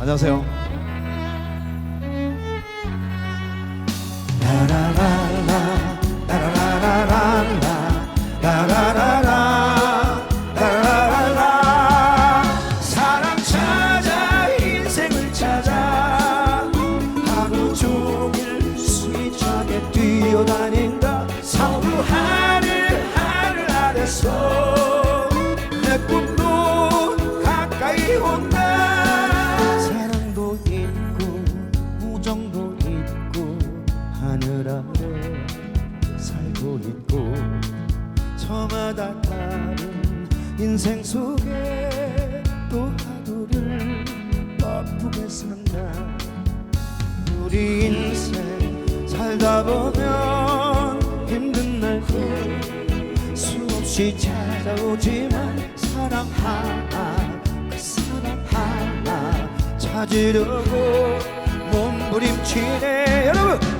안녕하세요. 내 꿈도 가까이 온다 저마다 다른 인생 속에 또 하루를 바쁘게 산다. 우리 인생 살다 보면 힘든 날도 수없이 찾아오지만 사랑 하나 그 사랑 하나 찾으려고 몸부림치네. 여러분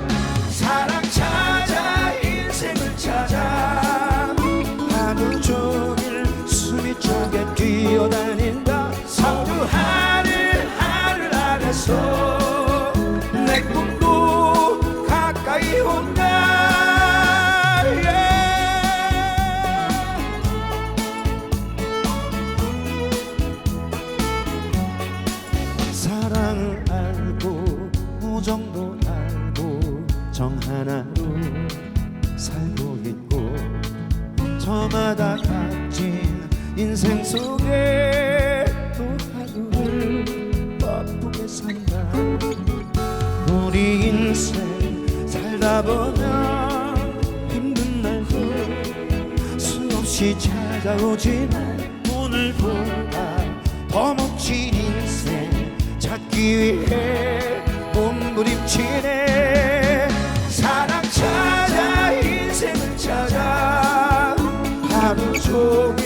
뛰어다닌다 서울 하늘 하늘 아래서 내 꿈도 가까이 온다 예. 사랑을 알고 우정도 알고 정 하나로 살고 있고 저마다 값진 인생 속에 또 하루를 바쁘게 산다. 우리 인생 살다 보면 힘든 날도 수없이 찾아오지만 오늘보다 더 멋진 인생 찾기 위해 몸부림치네. 사랑 찾아 인생을 찾아. 하루 종일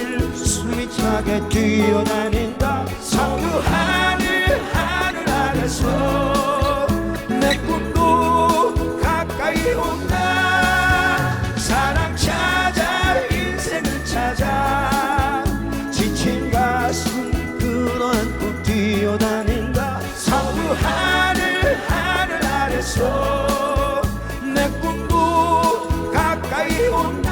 차게 뛰어다닌다 서울 하늘 하늘 아래서 내 꿈도 가까이 온다. 사랑 찾아 인생을 찾아. 지친 가슴 끌어안고 뛰어다닌다 서울 하늘 하늘 아래서 내 꿈도 가까이 온다